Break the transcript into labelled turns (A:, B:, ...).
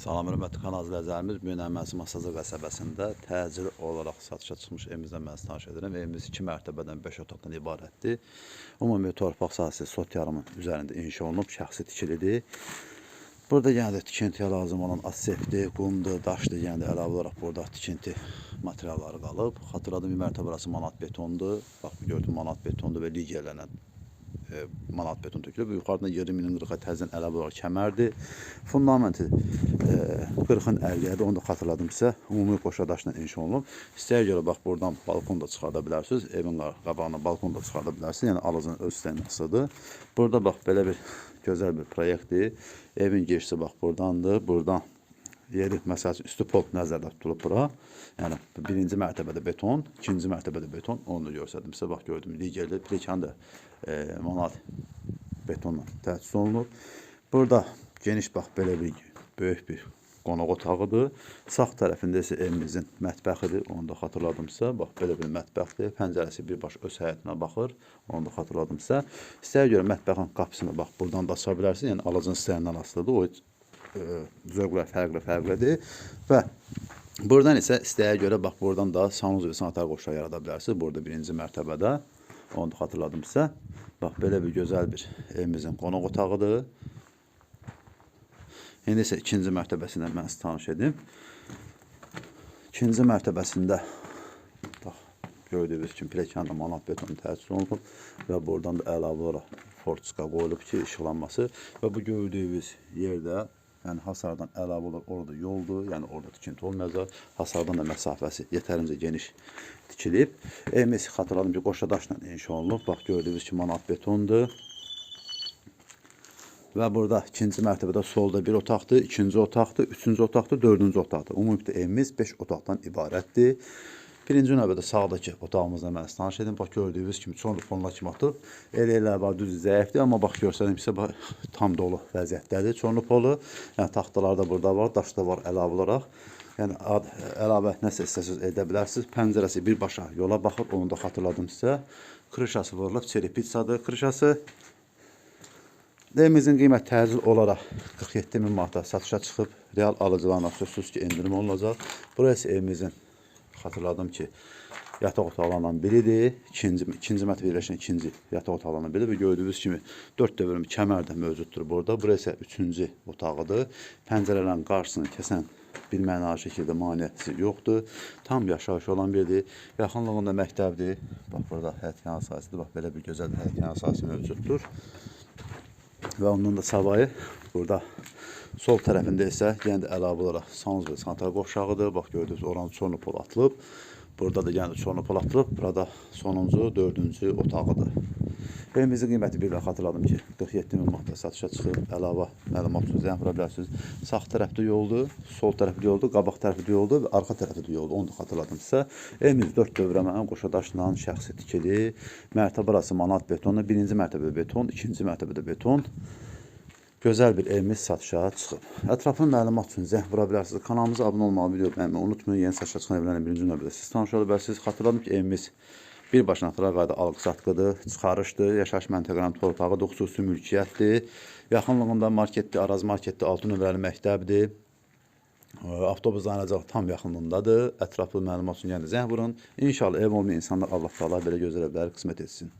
A: Salam hörmətli kanal izləyicilərimiz, bu gün Əməsi Masazı qəsəbəsində təcili olaraq satışa çıxmış evimizdən mən sizi tanış edirəm. Evimiz 2 mərtəbədən 5 otaqdan ibarətdir. Ümumi torpaq sahəsi sot yarımın üzərində inşa olunub, şəxsi tikilidir. Burada yəni də tikintiyə lazım olan asepdir, qumdur, daşdır, yəni də əlavə olaraq burada tikinti materialları qalıb. Xatırladım bir mərtəbə arası manat betondur. Bax bu gördüyüm manat betondur və ligelənən e, manat beton tökülüb. Yuxarıdan 20 minin 40-a təzən əlavə olaraq kəmərdir. Fundamenti 40-ın 50-yədir. Onu da xatırladım sizə. Ümumi qoşa daşla inşa olunub. İstəyə görə bax buradan balkon da çıxarda bilərsiniz. Evin qabağına balkon da çıxarda bilərsiniz. Yəni alıcının öz istəyinasıdır. Burada bax belə bir gözəl bir proyektdir. Evin girişi bax buradandır. Buradan yeri məsəl üçün üstü pol nəzərdə tutulub bura. Yəni birinci mərtəbədə beton, ikinci mərtəbədə beton. Onu da göstərdim sizə. Bax gördüm. Ligerli plikan da e, manat betonla təchiz olunub. Burada geniş bax belə bir böyük bir qonaq otağıdır. Sağ tərəfində isə evimizin mətbəxidir. Onu da xatırladım sizə. Bax belə bir mətbəxdir. Pəncərəsi birbaşa öz həyətinə baxır. Onu da xatırladım sizə. İstəyə görə mətbəxin qapısını bax buradan da aça bilərsiniz. Yəni alıcının istəyindən asılıdır. O e, zövqlər fərqli fərqlidir və buradan isə istəyə görə bax buradan da sanuz və sanitar qoşa yarada bilərsiniz. Burada birinci mərtəbədə onu da xatırladım sizə. Bax belə bir gözəl bir evimizin qonaq otağıdır. İndi isə ikinci mərtəbəsindən mən sizə tanış edim. İkinci mərtəbəsində bax gördüyünüz kimi pilləkənlə manat beton təchiz olunub və buradan da əlavə olaraq fortska qoyulub ki, işıqlanması və bu gördüyünüz yerdə Yəni hasardan əlavə olaraq orada yoldur, yəni orada tikinti olmayacaq. Hasardan da məsafəsi yetərincə geniş tikilib. Evimiz xatırladım ki, qoşa daşla inşa olunub. Bax gördüyünüz kimi manat betondur. Və burada ikinci mərtəbədə solda bir otaqdır, ikinci otaqdır, üçüncü otaqdır, dördüncü otaqdır. Ümumilikdə evimiz 5 otaqdan ibarətdir. Birinci növbədə sağdakı otağımızda mən sizə tanış edim. Bax gördüyünüz kimi çoxlu fonla kimi atıb. Elə elə var düz zəifdir, amma bax görsədim sizə bax, tam dolu vəziyyətdədir. Çoxlu polu. Yəni taxtalar da burada var, daş da var əlavə olaraq. Yəni ad, əlavə nəsə istəsiniz edə bilərsiniz. Pəncərəsi birbaşa yola baxır. Onu da xatırladım sizə. Krışası vurulub, çeri pizzadır Evimizin qiymət təcil olaraq 47 min manata satışa çıxıb. Real alıcılarına sözsüz ki, endirim olunacaq. Burası evimizin xatırladım ki, yataq otaqlarından biridir. İkinci, ikinci mətbəx birləşən ikinci yataq otaqlarından biridir. Və gördüyünüz kimi 4 dövrüm kəmər də mövcuddur burada. Burası üçüncü otağıdır. Pəncərələrin qarşısını kəsən bir mənalı şəkildə maneəsi yoxdur. Tam yaşayış olan biridir. Yaxınlığında məktəbdir. Bax burada həyət yanı sahəsidir. Bax belə bir gözəl həyət yanı sahəsi mövcuddur. Və ondan da savayı burada sol tərəfində isə yenə də əlavə olaraq sanuz və santar qovşağıdır. Bax gördünüz oranı çornopol atılıb. Burada da də çornopol atılıb. Burada sonuncu, dördüncü otağıdır. Evimizin qiyməti bir də xatırladım ki, 47 min manata satışa çıxıb. Əlavə məlumat üçün zəng vura bilərsiniz. Sağ tərəfdə yoldur, sol tərəfdə yoldur, qabaq tərəfdə yoldur və arxa tərəfdə yoldur. Onu da xatırladım sizə. Evimiz 4 dövrəmə qoşa daşla şəxsi tikili. Mərtəbə arası manat betonla, birinci mərtəbədə beton, ikinci mərtəbədə beton. Gözəl bir evimiz satışa çıxıb. Ətraflı məlumat üçün zəng vura bilərsiniz. Kanalımıza abunə olmağı, video bəyənməyi unutmayın. Yeni satışa çıxan evlərlə birinci növbədə siz tanış ola bilərsiniz. Xatırladım ki, evimiz Bir başına atılan qayda alqı-satqıdır, çıxarışdır, yaşayış məntəqələrinin torpağıdır, xüsusi mülkiyyətdir. Yaxınlığında marketdir, Araz marketdir, 6 nömrəli məktəbdir. Avtobus dayanacaq tam yaxınlığındadır. Ətraflı məlumat üçün yəni zəng vurun. İnşallah ev olmayan insanlar Allah Taala belə gözəl evləri qismət etsin.